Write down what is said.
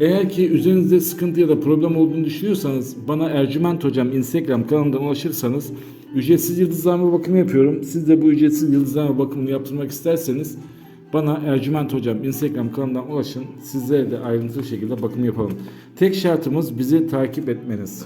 Eğer ki üzerinizde sıkıntı ya da problem olduğunu düşünüyorsanız bana Ercüment Hocam Instagram kanalından ulaşırsanız ücretsiz yıldızlama bakımı yapıyorum. Siz de bu ücretsiz yıldızlama bakımını yaptırmak isterseniz bana Ercüment Hocam Instagram kanalından ulaşın. Sizlere de ayrıntılı şekilde bakım yapalım. Tek şartımız bizi takip etmeniz.